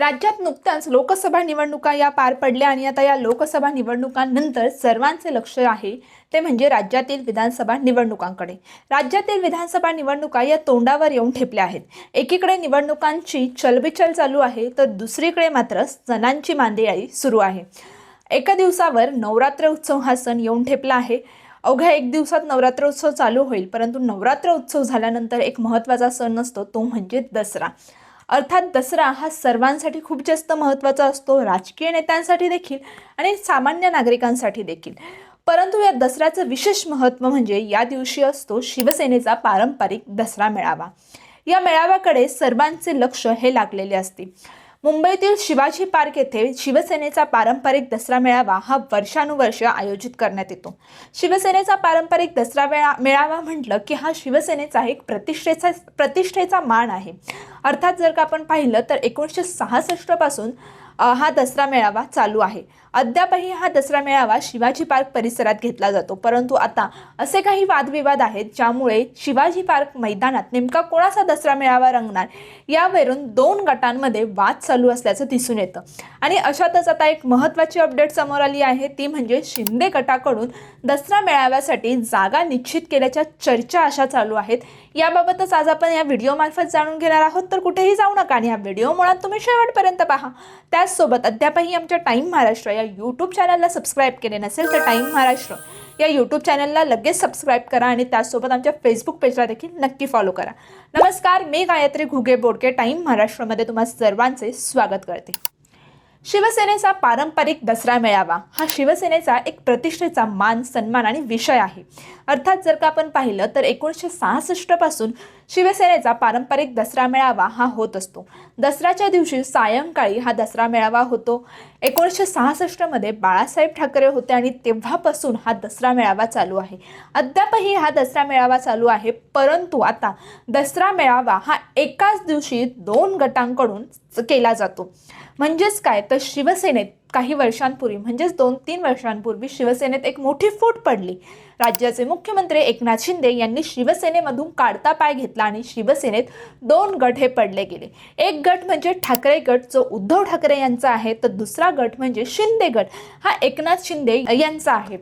राज्यात नुकत्याच लोकसभा निवडणुका या पार पडल्या आणि आता या लोकसभा निवडणुकांनंतर सर्वांचे लक्ष आहे ते म्हणजे राज्यातील विधानसभा निवडणुकांकडे. राज्यातील विधानसभा निवडणुका या तोंडावर येऊन ठेपल्या आहेत. एकीकडे निवडणुकांची चलबिचल चालू आहे तर दुसरीकडे मात्र सणांची मांदियाळी सुरू आहे. एका दिवसावर नवरात्र उत्सव हा सण येऊन ठेपला आहे. अवघ्या एक दिवसात नवरात्र उत्सव चालू होईल परंतु नवरात्र उत्सव झाल्यानंतर एक महत्त्वाचा सण असतो तो म्हणजे दसरा. अर्थात दसरा हा सर्वांसाठी खूप जास्त महत्त्वाचा असतो राजकीय नेत्यांसाठी देखील आणि सामान्य नागरिकांसाठी देखील. परंतु या दसऱ्याचं विशेष महत्त्व म्हणजे या दिवशी असतो शिवसेनेचा पारंपरिक दसरा मेळावा. या मेळाव्याकडे सर्वांचे लक्ष हे लागलेले असते. मुंबईतील शिवाजी पार्क येथे शिवसेनेचा पारंपरिक दसरा मेळावा हा वर्षानुवर्ष आयोजित करण्यात येतो. शिवसेनेचा पारंपरिक दसरा मेळा मेळावा म्हटलं की हा शिवसेनेचा एक प्रतिष्ठेचा प्रतिष्ठेचा मान आहे. अर्थात जर का आपण पाहिलं तर एकोणीसशे सहासष्टपासून पासून हा दसरा मेळावा चालू आहे. अद्यापही हा दसरा मेळावा शिवाजी पार्क परिसरात घेतला जातो. परंतु आता असे काही वादविवाद आहेत ज्यामुळे शिवाजी पार्क मैदानात नेमका कोणाचा दसरा मेळावा रंगणार यावरून दोन गटांमध्ये वाद चालू असल्याचं दिसून येतं. आणि अशातच आता एक महत्त्वाची अपडेट समोर आली आहे. ती म्हणजे शिंदे गटाकडून दसरा मेळाव्यासाठी जागा निश्चित केल्याच्या चर्चा अशा चालू आहेत. याबाबतच आज आपण या व्हिडिओमार्फत जाणून घेणार आहोत. तर कुठेही जाऊ नका आणि या व्हिडिओ मुळात तुम्ही शेवटपर्यंत पहा. त्या त्याचसोबत अद्यापही आमच्या टाईम महाराष्ट्र या यूट्यूब चॅनलला सबस्क्राईब केले नसेल तर टाईम महाराष्ट्र या यूट्यूब चॅनलला लगेच सबस्क्राईब करा आणि त्याचसोबत आमच्या फेसबुक पेजला देखील नक्की फॉलो करा. नमस्कार मी गायत्री घुगे बोडके. टाईम महाराष्ट्रामध्ये तुम्हा सर्वांचे स्वागत करते. शिवसेनेचा पारंपरिक दसरा मेळावा. हा शिवसेनेचा एक प्रतिष्ठेचा मान सन्मान आणि विषय आहे. अर्थात जर का आपण पाहिलं तर एकोणीसशे सहासष्टपासून शिवसेनेचा पारंपरिक दसरा मेळावा हा होत असतो. दसऱ्याच्या दिवशी सायंकाळी हा दसरा मेळावा होतो. एकोणीसशे सहासष्टमध्ये बाळासाहेब ठाकरे होते आणि तेव्हापासून हा दसरा मेळावा चालू आहे. अद्यापही हा दसरा मेळावा चालू आहे परंतु आता दसरा मेळावा हा एकाच दिवशी दोन गटांकडून केला जातो. म्हणजेच काय? तर शिवसेनेत काही वर्षांपूर्वी म्हणजेच दोन तीन वर्षांपूर्वी शिवसेनेत एक मोठी फूट पडली. राज्याचे मुख्यमंत्री एकनाथ शिंदे यांनी शिवसेनेमधून काढता पाय घेतला आणि शिवसेनेत दोन गट हे पडले गेले. एक गट म्हणजे ठाकरे गट जो उद्धव ठाकरे यांचा आहे तर दुसरा गट म्हणजे शिंदे गट. हा एकनाथ शिंदे यांचा आहे.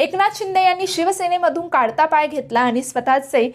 एकनाथ शिंदे यांनी शिवसेनेमधून काढता पाय घेतला आणि स्वतःचे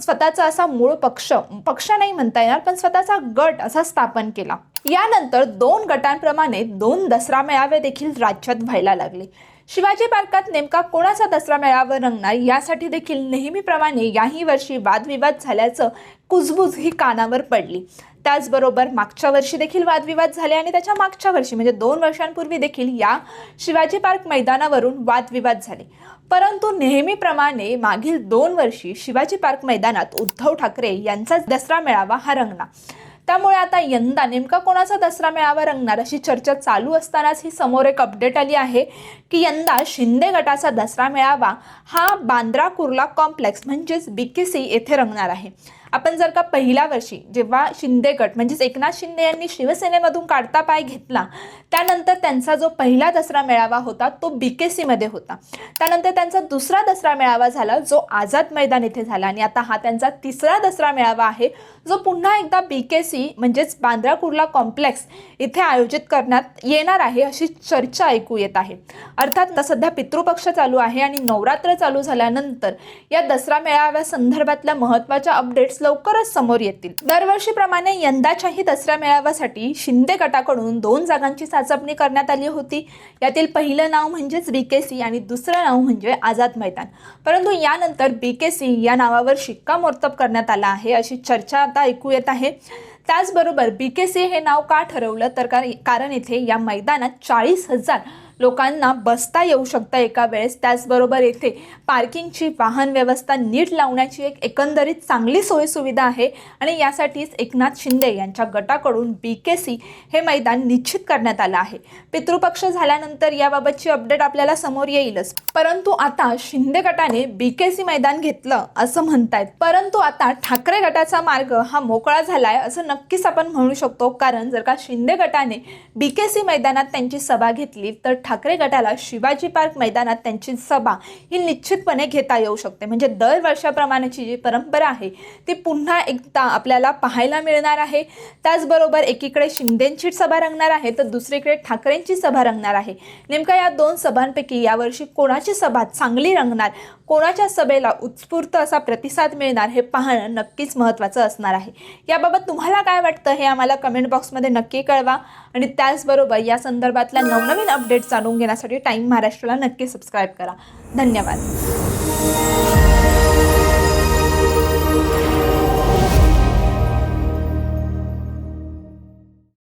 स्वतःचा असा मूळ पक्ष पक्ष नाही म्हणता येणार पण स्वतःचा गट असा स्थापन केला. यानंतर दोन गटांप्रमाणे दोन दसरा मेळावे देखील राज्यात व्हायला लागले. शिवाजी पार्कात नेमका कोणाचा दसरा मेळावा रंगणार? यासाठी देखील नेहमीप्रमाणे याही वर्षी वादविवाद झाल्याचं कुजबुज ही कानावर पडली. त्याचबरोबर मागच्या वर्षी देखील वादविवाद झाले आणि त्याच्या मागच्या वर्षी म्हणजे दोन वर्षांपूर्वी देखील या शिवाजी पार्क मैदानावरून वादविवाद झाले. परंतु नेहमीप्रमाणे मागील दोन वर्षी शिवाजी पार्क मैदानात उद्धव ठाकरे यांचाच दसरा मेळावा हा रंगला. त्यामुळे आता यंदा नेमका कोणाचा दसरा मेळावा रंगणार अशी चर्चा चालू असतानाच ही समोर एक अपडेट आली आहे की यंदा शिंदे गटाचा दसरा मेळावा हा बांद्रा कुर्ला कॉम्प्लेक्स म्हणजेच बी के सी येथे रंगणार आहे. आपण जर का पहिल्या वर्षी जेव्हा शिंदे गट म्हणजेच एकनाथ शिंदे यांनी शिवसेनेमधून काढता पाय घेतला त्यानंतर त्यांचा जो पहिला दसरा मेळावा होता तो बी के सीमध्ये होता. त्यानंतर त्यांचा दुसरा दसरा मेळावा झाला जो आझाद मैदान इथे झाला. आणि आता हा त्यांचा तिसरा दसरा मेळावा आहे जो पुन्हा एकदा बी के सी म्हणजेच बांद्रा कुर्ला कॉम्प्लेक्स इथे आयोजित करण्यात येणार आहे अशी चर्चा ऐकू येत आहे. अर्थात सध्या पितृपक्ष चालू आहे आणि नवरात्र चालू झाल्यानंतर या दसरा मेळाव्या संदर्भातल्या महत्त्वाच्या अपडेट्स लवकरच समोर येतील. दरवर्षीप्रमाणे यंदाच्याही दसरा मेळाव्यासाठी शिंदे गटाकडून दोन जागांची चाचपणी करण्यात आली होती. यातील पहिलं नाव म्हणजेच बी के सी आणि दुसरं नाव म्हणजे आझाद मैदान. परंतु यानंतर बी के सी या नावावर शिक्कामोर्तब करण्यात आला आहे अशी चर्चा आता ऐकू येत आहे. त्याचबरोबर बी के सी हे नाव का ठरवलं? तर कारण इथे या मैदानात चाळीस हजार लोकांना बसता येऊ शकतं एका वेळेस. त्याचबरोबर येथे पार्किंगची वाहन व्यवस्था नीट लावण्याची एक एकंदरीत चांगली सोयीसुविधा आहे. आणि यासाठीच एकनाथ शिंदे यांच्या गटाकडून बी के सी हे मैदान निश्चित करण्यात आलं आहे. पितृपक्ष झाल्यानंतर याबाबतची अपडेट आपल्याला समोर येईलच. परंतु आता शिंदे गटाने बी के सी मैदान घेतलं असं म्हणतायत. परंतु आता ठाकरे गटाचा मार्ग हा मोकळा झाला आहे असं नक्कीच आपण म्हणू शकतो. कारण जर का शिंदे गटाने बी के सी मैदानात त्यांची सभा घेतली तर ठाकरे गटाला शिवाजी पार्क मैदानात त्यांची सभा ही निश्चितपणे घेता येऊ शकते. म्हणजे दर वर्षाप्रमाणेची जी परंपरा आहे ती पुन्हा एकदा आपल्याला पाहायला मिळणार आहे. त्याचबरोबर एकीकडे शिंदेंची सभा रंगणार आहे तर दुसरीकडे ठाकरेंची सभा रंगणार आहे. नेमका या दोन सभांपैकी यावर्षी कोणाची सभा चांगली रंगणार कोणाच्या सभेला उत्स्फूर्त असा प्रतिसाद मिळणार हे पाहणं नक्कीच महत्त्वाचं असणार आहे. याबाबत तुम्हाला काय वाटतं हे आम्हाला कमेंट बॉक्समध्ये नक्की कळवा. आणि त्याचबरोबर या संदर्भातल्या नवनवीन अपडेट जाणून घेण्यासाठी टाईम महाराष्ट्राला नक्की सबस्क्राईब करा. धन्यवाद.